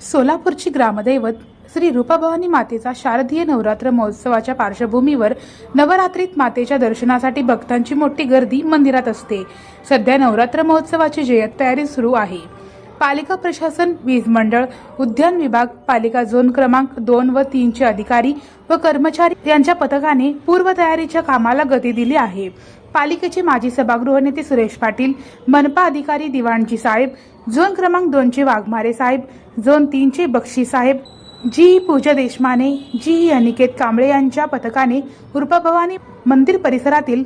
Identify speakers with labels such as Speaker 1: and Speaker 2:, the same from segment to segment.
Speaker 1: सोलापूरची ग्रामदैवत श्री रूपाभवानी मातेचा शारदीय नवरात्र महोत्सवाच्या पार्श्वभूमीवर नवरात्रीत मातेच्या दर्शनासाठी भक्तांची मोठी गर्दी मंदिरात असते. सध्या नवरात्र महोत्सवाची जय्यत तयारी सुरू आहे. पालिका प्रशासन वीज मंडळ उद्यान विभाग पालिका झोन क्रमांक दोन व तीनचे अधिकारी व कर्मचारी यांच्या पथकाने पूर्वतयारीच्या कामाला गती दिली आहे. पालिकेचे माजी सभागृह नेते सुरेश पाटील मनपा अधिकारी दिवाणजी साहेब झोन क्रमांक दोनचे वाघमारे साहेब झोन तीनचे बक्षी साहेब जी. पूजा देशमाने जी. अनिकेत कांबळे यांच्या पथकाने भवानी मंदिर परिसरातील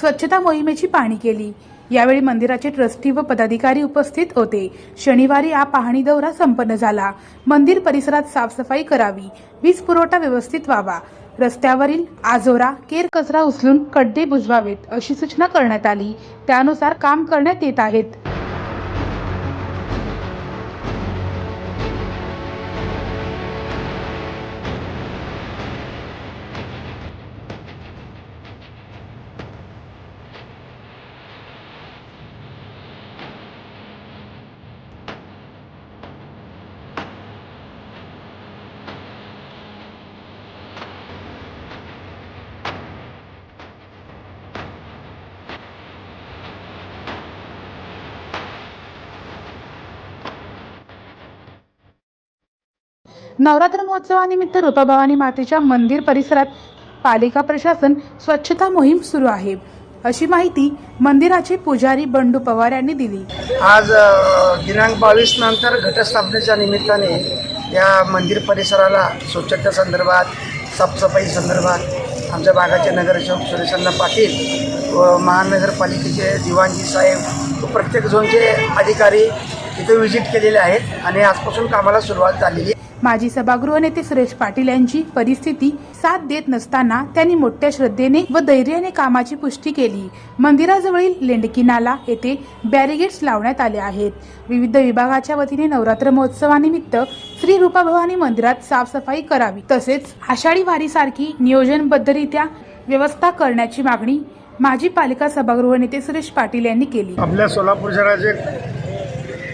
Speaker 1: स्वच्छता मोहिमेची पाहणी केली. यावेळी मंदिराचे ट्रस्टी व पदाधिकारी उपस्थित होते. शनिवारी हा पाहणी दौरा संपन्न झाला. मंदिर परिसरात साफसफाई करावी. वीज पुरवठा व्यवस्थित व्हावा. रस्त्यावरील आजोरा केर कचरा उचलून खड्डे बुजवावेत अशी सूचना करण्यात आली. त्यानुसार काम करण्यात येत आहेत. नवरात्र महोत्सवानिमित्त रूपाभवानी मातेच्या मंदिर परिसरात पालिका प्रशासन स्वच्छता मोहीम सुरू आहे अशी माहिती मंदिराचे पुजारी बंडू पवार यांनी दिली
Speaker 2: आज दिनांक बावीस नंतर घटस्थापनेच्या निमित्ताने या मंदिर परिसराला स्वच्छता संदर्भात साफसफाई संदर्भात आमच्या भागाचे नगरसेवक सुरेशअण्णा पाटील व महानगरपालिकेचे दिवाणजी साहेब व प्रत्येक झोनचे अधिकारी इथे व्हिजिट केलेले आहेत आणि आजपासून कामाला सुरुवात झालेली आहे.
Speaker 1: माजी सभागृह नेते सुरेश पाटील यांची परिस्थिती साथ देत नसताना त्यांनी मोठ्या श्रद्धेने व धैर्याने कामाची पुष्टी केली. मंदिराजवळील लेंडकी नाला येथे बॅरिगेट्स लावण्यात आले आहेत. विविध विभागाच्या वतीने नवरात्र महोत्सवानिमित्त श्री रूपाभवानी मंदिरात साफसफाई करावी. तसेच आषाढी वारीसारखी नियोजनबद्धरित्या व्यवस्था करण्याची मागणी माजी पालिका सभागृह नेते सुरेश पाटील यांनी केली.
Speaker 3: आपल्या सोलापूर शहराचे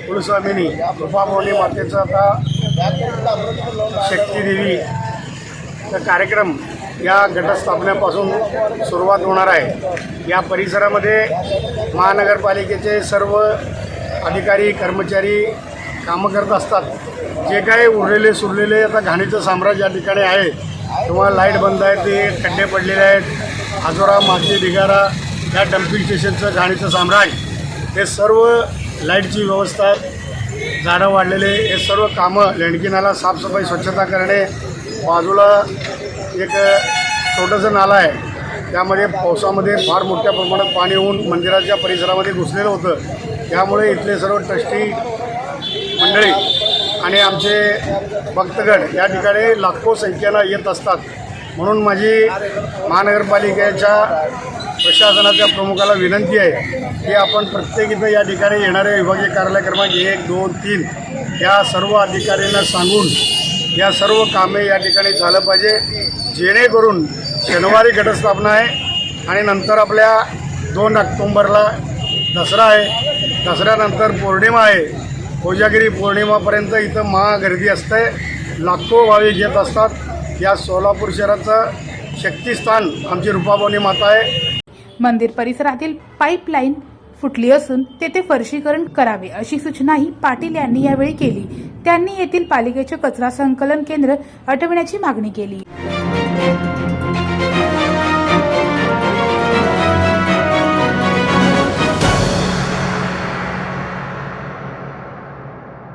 Speaker 3: कुलस्वामिनी रूपाभवानी मातेचा आता शक्तीदेवी कार्यक्रम या घटस्थापनेपासून सुरुवात होणार आहे. या परिसरामध्ये महानगरपालिकेचे सर्व अधिकारी कर्मचारी कामं करत असतात. जे काही उरलेले सुरलेले आता घाणीचं साम्राज्य या ठिकाणी आहे. किंवा लाइट बंद आहे ते खड्डे पडलेले आहेत. आजोरा माती ढिगारा या डम्पिंग स्टेशनचं घाणीचं साम्राज्य हे सर्व लाईटची व्यवस्था झाडं वाढलेले हे सर्व कामं लेंडकी नाला साफसफाई स्वच्छता करणे बाजूला एक छोटंसं नाला आहे. त्यामध्ये पावसामध्ये फार मोठ्या प्रमाणात पाणी होऊन मंदिराच्या परिसरामध्ये घुसलेलं होतं. त्यामुळे इथले सर्व ट्रस्टी मंडळी आणि आमचे भक्तगण या ठिकाणी लाखो संख्येला येत असतात. म्हणून माझी महानगरपालिकेच्या प्रशासनाच्या प्रमुखाला विनंती आहे की आपण प्रत्येक इथं या ठिकाणी येणारे विभागीय कार्यालय क्रमांक एक दोन तीन या सर्व अधिकाऱ्यांना सांगून या सर्व कामे या ठिकाणी झालं पाहिजे. जेणेकरून शनिवारी घटस्थापना आहे आणि नंतर आपल्या दोन ऑक्टोंबरला दसरा आहे. दसऱ्यानंतर पौर्णिमा आहे. कोजागिरी पौर्णिमापर्यंत इथं महागर्दी असते. लाखो भाविक येत असतात. या सोलापूर शहराचं शक्तिस्थान आमची रूपाभवानी माता आहे.
Speaker 1: मंदिर परिसरातील पाईपलाईन फुटली असून तेथे फरशीकरण करावे अशी सूचनाही पाटील यांनी यावेळी केली. त्यांनी येथील पालिकेचे कचरा संकलन केंद्र हटविण्याची मागणी केली.